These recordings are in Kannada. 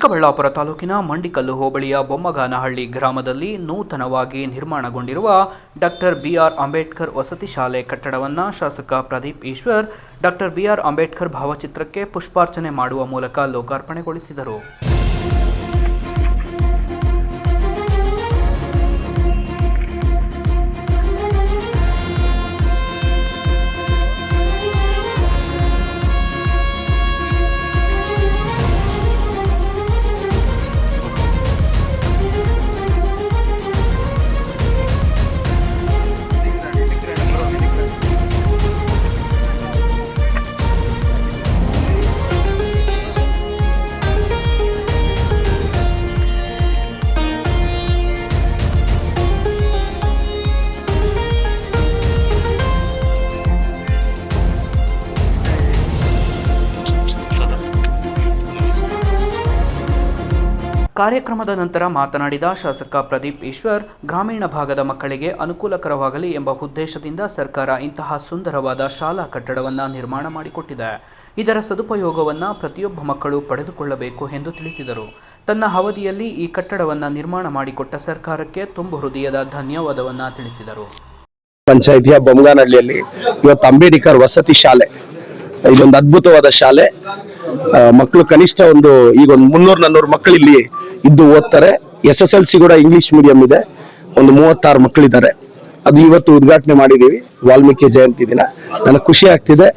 ಚಿಕ್ಕಬಳ್ಳಾಪುರ ತಾಲೂಕಿನ ಮಂಡಿಕಲ್ಲು ಹೋಬಳಿಯ ಬೊಮ್ಮಗಾನಹಳ್ಳಿ ಗ್ರಾಮದಲ್ಲಿ ನೂತನವಾಗಿ ನಿರ್ಮಾಣಗೊಂಡಿರುವ ಡಾಕ್ಟರ್ ಬಿಆರ್ ಅಂಬೇಡ್ಕರ್ ವಸತಿ ಶಾಲೆ ಕಟ್ಟಡವನ್ನು ಶಾಸಕ Pradeep Eshwar, doctor B R Ambedkar ಭಾವಚಿತ್ರಕ್ಕೆ ಪುಷ್ಪಾರ್ಚನೆ ಮಾಡುವ ಮೂಲಕ ಲೋಕಾರ್ಪಣೆಗೊಳಿಸಿದರು. ಕಾರ್ಯಕ್ರಮದ ನಂತರ ಮಾತನಾಡಿದ ಶಾಸಕ ಪ್ರದೀಪ್ ಈಶ್ವರ್, ಗ್ರಾಮೀಣ ಭಾಗದ ಮಕ್ಕಳಿಗೆ ಅನುಕೂಲಕರವಾಗಲಿ ಎಂಬ ಉದ್ದೇಶದಿಂದ ಸರ್ಕಾರ ಇಂತಹ ಸುಂದರವಾದ ಶಾಲಾ ಕಟ್ಟಡವನ್ನು ನಿರ್ಮಾಣ ಮಾಡಿಕೊಟ್ಟಿದೆ. ಇದರ ಸದುಪಯೋಗವನ್ನು ಪ್ರತಿಯೊಬ್ಬ ಮಕ್ಕಳು ಪಡೆದುಕೊಳ್ಳಬೇಕು ಎಂದು ತಿಳಿಸಿದರು. ತನ್ನ ಅವಧಿಯಲ್ಲಿ ಈ ಕಟ್ಟಡವನ್ನು ನಿರ್ಮಾಣ ಮಾಡಿಕೊಟ್ಟ ಸರ್ಕಾರಕ್ಕೆ ತುಂಬು ಹೃದಯದ ಧನ್ಯವಾದವನ್ನು ತಿಳಿಸಿದರು. ಪಂಚಾಯಿತಿಯ ಬೊಮ್ಮಗಾನಹಳ್ಳಿಯಲ್ಲಿ ಇವತ್ತು ಅಂಬೇಡ್ಕರ್ ವಸತಿ ಶಾಲೆ, ಇದೊಂದು ಅದ್ಭುತವಾದ ಶಾಲೆ. ಮಕ್ಕಳು ಕನಿಷ್ಠ ಒಂದು, ಈಗ ಒಂದು ಮುನ್ನೂರು, ನಾನ್ನೂರು ಮಕ್ಕಳು ಇಲ್ಲಿ ಇದ್ದು ಓದ್ತಾರೆ. ಎಸ್ ಎಸ್ ಎಲ್ ಸಿ ಕೂಡ ಇಂಗ್ಲಿಷ್ ಮೀಡಿಯಂ ಇದೆ. ಒಂದು ಮೂವತ್ತಾರು ಮಕ್ಕಳಿದ್ದಾರೆ. ಅದು ಇವತ್ತು ಉದ್ಘಾಟನೆ ಮಾಡಿದ್ದೀವಿ. ವಾಲ್ಮೀಕಿ ಜಯಂತಿ ದಿನ. ನನಗೆ ಖುಷಿ ಆಗ್ತಿದೆ.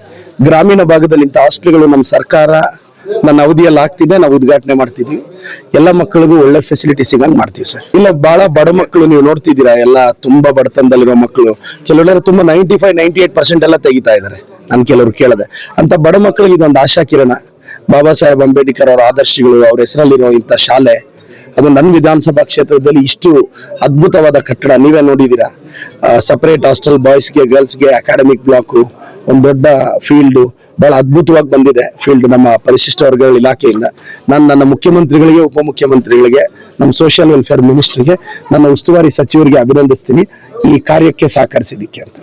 ಗ್ರಾಮೀಣ ಭಾಗದಲ್ಲಿ ಇಂಥ ಹಾಸ್ಟೆಲ್ಗಳು ನಮ್ಮ ಸರ್ಕಾರ, ನನ್ನ ಅವಧಿಯಲ್ಲಿ ಆಗ್ತಿದೆ. ನಾವು ಉದ್ಘಾಟನೆ ಮಾಡ್ತಿದ್ವಿ. ಎಲ್ಲ ಮಕ್ಕಳಿಗೂ ಒಳ್ಳೆ ಫೆಸಿಲಿಟಿ ಸಿಗಂಗ್ ಮಾಡ್ತೀವಿ ಸರ್. ಇಲ್ಲ ಬಹಳ ಬಡ ಮಕ್ಕಳು ನೀವು ನೋಡ್ತಿದ್ದೀರಾ? ಎಲ್ಲ ತುಂಬಾ ಬಡತನದಲ್ಲಿರೋ ಮಕ್ಕಳು. ಕೆಲವರು ತುಂಬಾ ninety five, ninety eight percent ಎಲ್ಲ ತೆಗಿತಾ ಇದ್ದಾರೆ. ನಾನು ಕೆಲವರು ಕೇಳಿದೆ. ಅಂತ ಬಡ ಮಕ್ಕಳಿಗೆ ಇದೊಂದು ಆಶಾ ಕಿರಣ. ಬಾಬಾ ಸಾಹೇಬ್ ಅಂಬೇಡ್ಕರ್ ಅವರ ಆದರ್ಶಗಳು, ಅವ್ರ ಹೆಸರಲ್ಲಿರೋ ಇಂಥ ಶಾಲೆ, ಅದು ನನ್ನ ವಿಧಾನಸಭಾ ಕ್ಷೇತ್ರದಲ್ಲಿ ಇಷ್ಟು ಅದ್ಭುತವಾದ ಕಟ್ಟಡ, ನೀವೇ ನೋಡಿದ್ದೀರಾ? ಸಪರೇಟ್ ಹಾಸ್ಟೆಲ್ ಬಾಯ್ಸ್ಗೆ ಗರ್ಲ್ಸ್ಗೆ ಅಕಾಡೆಮಿಕ್ ಬ್ಲಾಕು ಒಂದು ದೊಡ್ಡ ಫೀಲ್ಡು ಬಹಳ ಅದ್ಭುತವಾಗಿ ಬಂದಿದೆ ಫೀಲ್ಡ್ ನಮ್ಮ ಪರಿಶಿಷ್ಟ ವರ್ಗಗಳ ಇಲಾಖೆಯಿಂದ. ನಾನು ನನ್ನ ಮುಖ್ಯಮಂತ್ರಿಗಳಿಗೆ, ಉಪಮುಖ್ಯಮಂತ್ರಿಗಳಿಗೆ, ನಮ್ಮ ಸೋಷಿಯಲ್ ವೆಲ್ಫೇರ್ ಮಿನಿಸ್ಟ್ರಿಗೆ ನನ್ನ ಉಸ್ತುವಾರಿ ಸಚಿವರಿಗೆ ಅಭಿನಂದಿಸ್ತೀನಿ. ಈ ಕಾರ್ಯಕ್ಕೆ ಸಹಕರಿಸಿದ್ದಕ್ಕೆ ಅಂತ.